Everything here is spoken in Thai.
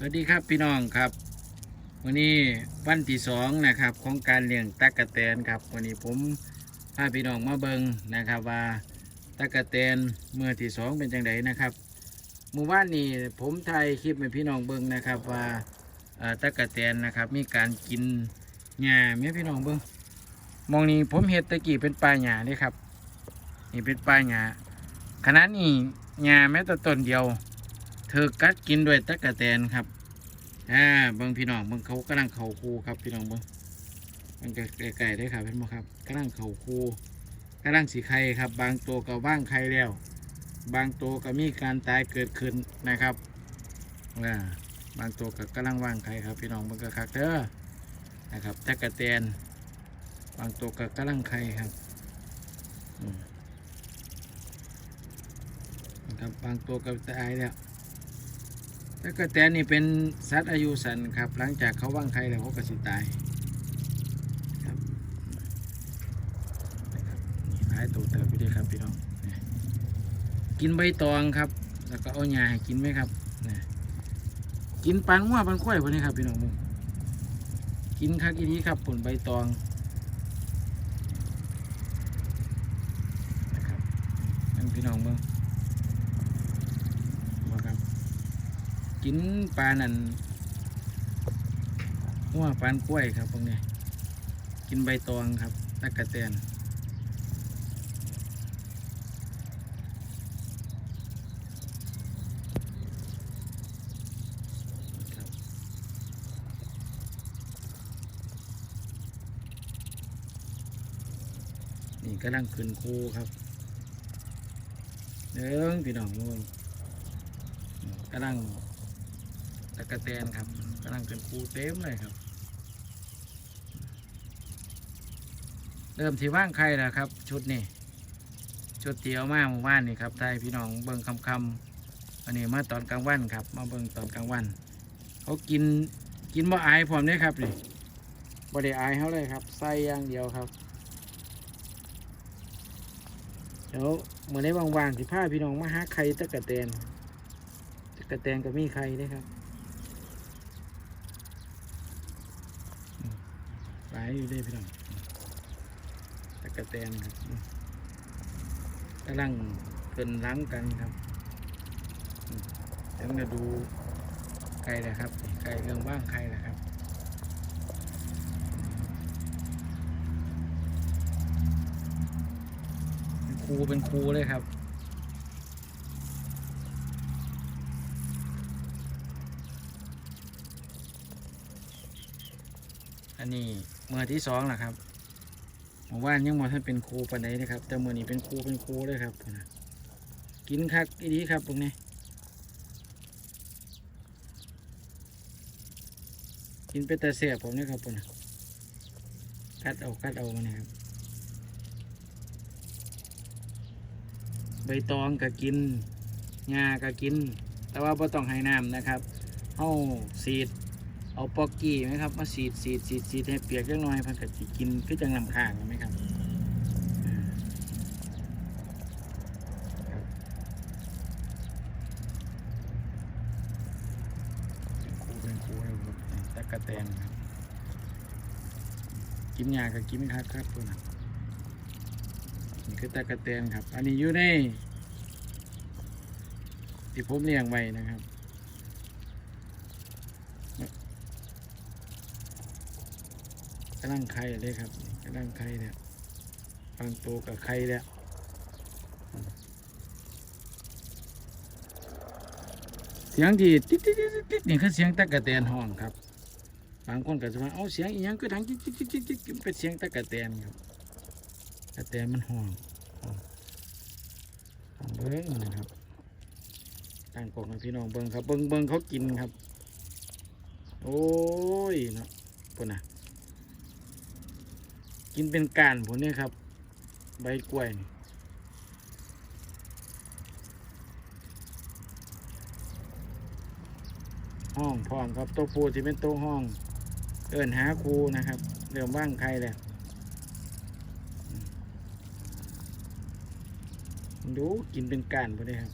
สวัสดีครับพี่น้องครับ วันนี้วันที่สองนะครับของการเลี้ยงตั๊กแตนครับวันนี้ผมพาพี่น้องมาเบิงนะครับว่าตั๊กแตนเมื่อที่สองเป็นจังไดนะครับเมื่อวานนี้ผมถ่ายคลิปให้พี่น้องเบิงนะครับว่าตั๊กแตนนะครับมีการกินหญ้าไหมพี่น้องเบิงมองนี้ผมเห็ดตะกี้เป็นปลาหญ้านี่ครับนี่เป็นปลาหญ้าขณะนี้หญ้าแม้แต่ต้นเดียว เธอกัดกินด้วยตะกะแตนครับอ่าบิ่งพี่น้องบิ่งเขากำลังเข่าคูครับพี่น้องเบิ่งมันก็ไก่ได้ครับเห็นไหมครับกำลังเข่าคูกำลังสีไข่ครับ บางตัวก็ว่างไข่แล้ว บางตัวก็มีการตายเกิดขึ้นนะครับอ่าบางตัวก็กำลังว่างไข่ครับ พี่น้องเบิ่งก็คักเด้อนะครับตะกะแตนบางตัวก็กำลังไข่ครับอืมนะครับบางตัวก็ตายแล้ว แล้วก็แตนนี่เป็นสัตว์อายุสั้นครับ หลังจากเขาว่างไข่แล้วเขาก็สิตายครับนี่หลายตัวเติบไปด้วยครับพี่น้องกินใบตองครับ แล้วก็เอาหญ้าให้กินไหมครับนี่กินปันว่าปันข้อยพวกนี้ครับพี่น้องมึงกินคักอีนี้ครับผลใบตองนะครับนั่นพี่น้องมึงมาครับ กินปลานั่นหัวปลานกล้วยครับพวกนี้กินใบตองครับตะกะแตนนี่กำลังขึ้นคูครับเด้งพี่น้องกำลัง ตะกะแตนครับกำลังเป็นคูเต็มเลยครับ เริ่มที่ว่างใครแล้วครับ ชุดนี้ชุดเตียวมาหมู่บ้านนี่ครับไทยพี่น้องเบิ่งคำคำอันนี้มาตอนกลางวันครับ มาเบิ่งตอนกลางวัน เขากินกินบ่อายพร้อมเนี่ยครับนี่บ่ได้อายเขาเลยครับใส่อย่างเดียวครับเดี๋ยวเมื่อได้ว่างๆสิพาพี่น้องมาหาไข่ตะกะแตนตะกะแตงก็มีใครด้วยครับอืม หลายอยู่ด้วยพี่น้องตะกะแตนครับกำลังเกินล้างกันครับเดี๋ยวมาดูไก่นะครับไก่เรื่องว่างไข่นะครับครูเป็นครูเลยครับอันนี้ มื่อที่สองนะครับหมู่บ้านยังมอท่านเป็นครูปนไดนะครับ แต่เมื่อนี้เป็นครูเป็นครูเลยครับนะกินคักอีดีครับตรงนี้ กินเป็นตาเสียบผมนะครับพุ่นนะกัดเอากัดเอามาเนี่ยครับใบตองก็กินงาก็กิน แต่ว่าไ่ต้องให้น้ำนะครับเฮาสีด เอาปอกกี้ไหมครับ มาสีดสีดสีดสีดให้เปียกเล็กน้อยเพันกับกินก็จะนำข้างไหมครับอ่าครับเป็นครูเป็นครูเลยครับตะแตนครับกินยากับกินครับครับตัวนั้นนี่คือตะกระแตนครับ อันนี้อยู่ในที่ผมเลี้ยงไว้นะครับ กำลังไข่เลยครับกำลังไข่เนี่ยบางตัวกับไข่แล้วเสียงที่ติ๊ดติ๊ดติ๊ดติ๊ดนี่คือเสียงตะกะแตนห้องครับ บางคนก็จะว่าเอาเสียงอีหยังก็ดังติ๊ดติ๊ดติ๊ดติ๊ดเป็นเสียงตะกะแตนครับกะแตนมันห้องห้องห้องเบิ้งนะครับตั้งกล้องพี่น้องเบิ้งครับเบิ้งเบิ้งเขากินครับ โอ้ยเนาะปุ่นน่ะ กินเป็นก้านผมเนี่ยครับ ใบกล้วยนี่ห้องพร้อมครับโต๊ะปูที่เป็นโต๊ะห้อง เอินหาครูนะครับ เริ่มว่างใครแล้วดูกินเป็นก้านผมเนี่ยครับ